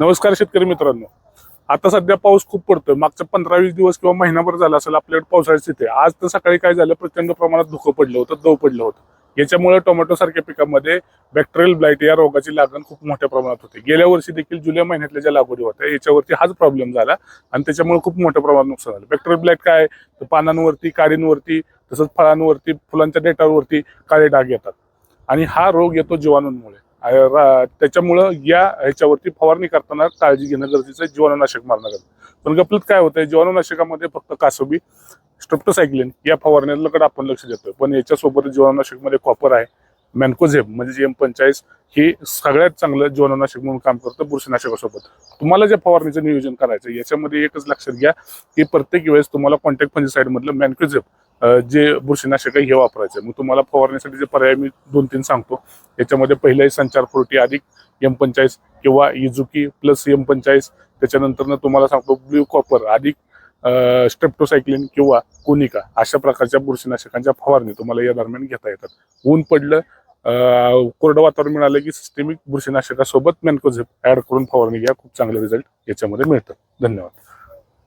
नमस्कार शेतकरी मित्रांनो. आता सध्या पाऊस खूप पडतोय. मागच्या पंधरा वीस दिवस किंवा महिनाभर झाला असेल आपल्याकडे पावसाळ्याची स्थिती आज तर सकाळी काय झालं प्रचंड प्रमाणात धुकं पडलं होतं दव पडलं होतं. याच्यामुळे टोमॅटो सारख्या पिकामध्ये बॅक्टेरियल ब्लाईट या रोगाची लागण खूप मोठ्या प्रमाणात होते. गेल्या वर्षी देखील जुलै महिन्यातल्या ज्या लागवडी होत्या याच्यावरती हाच प्रॉब्लेम झाला आणि त्याच्यामुळे खूप मोठ्या प्रमाणात नुकसान झालं. बॅक्टेरियल ब्लाइट काय तर पानांवरती काडींवरती तसंच फळांवरती फुलांच्या डेटावरती काळे डाग येतात. आणि हा रोग येतो जीवाणूंमुळे. त्याच्यामुळं या ह्याच्यावरती फवारणी करताना काळजी घेणं गरजेचं आहे जीवाणूनाशक मारणं गरजेचं पण गपलत काय होतंय जीवाणूनाशकामध्ये फक्त कासोबी स्ट्रप्टोसायक्लिन या फवारण्याकडे आपण लक्ष देतोय. पण याच्यासोबत जीवाणूनाशकमध्ये कॉपर आहे मॅन्कोझेब म्हणजे जी एम पंचाळीस हे सगळ्यात चांगलं जीवाणूनाशक म्हणून काम करतं बुरशीनाशकासोबत. तुम्हाला जे फवारणीचं नियोजन करायचं याच्यामध्ये एकच लक्षात घ्या की प्रत्येक वेळेस तुम्हाला कॉन्टॅक्ट फंजिसाईड साईडमधलं मॅन्कोझेब जे बुरशीनाशक आहे हे वापरायचं. आहे. मग तुम्हाला फवारण्यासाठी जे पर्याय मी दोन तीन सांगतो. याच्यामध्ये पहिलं संचार फोर्टी अधिक एम पंचाळीस किंवा इजुकी प्लस एम पंचाळीस. त्याच्यानंतर तुम्हाला सांगतो ब्ल्यू कॉपर अधिक स्ट्रेप्टोसायक्लिन किंवा कोनिका अशा प्रकारच्या बुरशीनाशकांच्या फवारणी तुम्हाला या दरम्यान घेता येतात. ऊन पडलं कोरडं वातावरण मिळालं की सिस्टेमिक बुरशीनाशकासोबत मॅन्कोझेप ऍड करून फवारणी घ्या. खूप चांगले रिझल्ट याच्यामध्ये मिळतात धन्यवाद.